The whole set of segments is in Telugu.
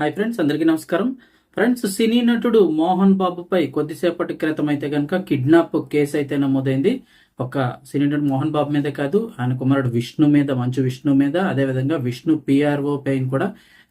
హాయ్ ఫ్రెండ్స్ అందరికీ నమస్కారం. ఫ్రెండ్స్ సినీ నటుడు మోహన్ బాబుపై కొద్దిసేపటి క్రితం అయితే కనుక కిడ్నాప్ కేసు అయితే నమోదైంది. ఒక సినీ నటుడు మోహన్ బాబు మీదే కాదు ఆయన కుమారుడు విష్ణు మీద మంచు విష్ణు మీద అదేవిధంగా విష్ణు పిఆర్ఓ పైన కూడా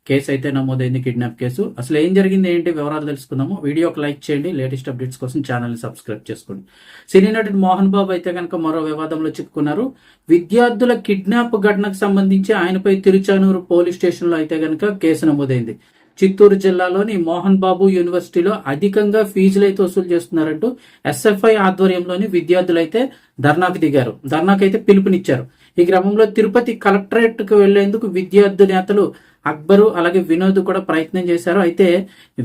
కేసు అయితే నమోదైంది కిడ్నాప్ కేసు. అసలు ఏం జరిగింది ఏంటి వివరాలు తెలుసుకుందాము. వీడియోకి లైక్ చేయండి లేటెస్ట్ అప్డేట్స్ కోసం ఛానల్ని సబ్స్క్రైబ్ చేసుకోండి. సినీ నటుడు మోహన్ బాబు అయితే కనుక మరో వివాదంలో చిక్కుకున్నారు. విద్యార్థుల కిడ్నాప్ ఘటనకు సంబంధించి ఆయనపై తిరుచానూరు పోలీస్ స్టేషన్లో అయితే కనుక కేసు నమోదైంది. చిత్తూరు జిల్లాలోని మోహన్ బాబు యూనివర్సిటీలో అధికంగా ఫీజులు అయితే వసూలు చేస్తున్నారంటూ ఎస్ఎఫ్ఐ ఆధ్వర్యంలోని విద్యార్థులైతే ధర్నాకు దిగారు. ధర్నాకు అయితే పిలుపునిచ్చారు. ఈ క్రమంలో తిరుపతి కలెక్టరేట్కు వెళ్ళేందుకు విద్యార్థి నేతలు అక్బరు అలాగే వినోద్ కూడా ప్రయత్నం చేశారు. అయితే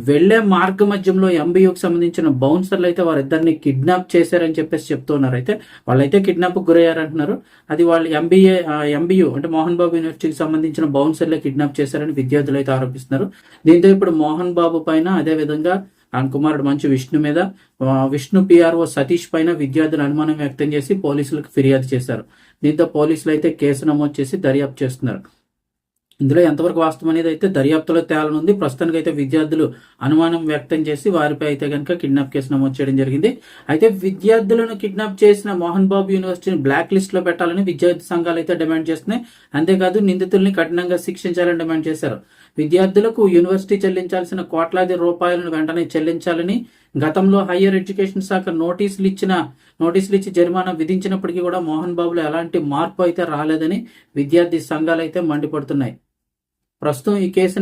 వెళ్ళే మార్గ మధ్యంలో ఎంబీయూకి సంబంధించిన బౌన్సర్లు అయితే వారిద్దరిని కిడ్నాప్ చేశారని చెప్పేసి చెప్తున్నారు. అయితే వాళ్ళైతే కిడ్నాప్ గురయ్యారంటున్నారు. అది వాళ్ళు ఎంబీఏ ఎంబీయూ అంటే మోహన్ బాబు యూనివర్సిటీకి సంబంధించిన బౌన్సర్లే కిడ్నాప్ చేశారని విద్యార్థులు అయితే ఆరోపిస్తున్నారు. దీంతో ఇప్పుడు మోహన్ బాబు పైన అదే విధంగా ఆయన కుమారుడు మంచు విష్ణు మీద విష్ణు పిఆర్ఓ సతీష్ పైన విద్యార్థులు అనుమానం వ్యక్తం చేసి పోలీసులకు ఫిర్యాదు చేశారు. దీంతో పోలీసులు అయితే కేసు నమోదు చేసి దర్యాప్తు చేస్తున్నారు. ఇందులో ఎంతవరకు వాస్తవం అనేది అయితే దర్యాప్తులో తేలనుంది. ప్రస్తుతానికి అయితే విద్యార్థులు అనుమానం వ్యక్తం చేసి వారిపై అయితే కనుక కిడ్నాప్ కేసు నమోదు చేయడం జరిగింది. అయితే విద్యార్థులను కిడ్నాప్ చేసిన మోహన్ బాబు యూనివర్సిటీని బ్లాక్ లిస్ట్లో పెట్టాలని విద్యార్థి సంఘాలు అయితే డిమాండ్ చేస్తున్నాయి. అంతేకాదు నిందితుల్ని కఠినంగా శిక్షించాలని డిమాండ్ చేశారు. విద్యార్థులకు యూనివర్సిటీ చెల్లించాల్సిన కోట్లాది రూపాయలను వెంటనే చెల్లించాలని గతంలో హయ్యర్ ఎడ్యుకేషన్ శాఖ నోటీసులు ఇచ్చిన నోటీసులు ఇచ్చి జరిమానా విధించినప్పటికీ కూడా మోహన్ బాబులో ఎలాంటి మార్పు అయితే రాలేదని విద్యార్థి సంఘాలు అయితే మండిపడుతున్నాయి. ప్రస్తుతం ఈ కేసు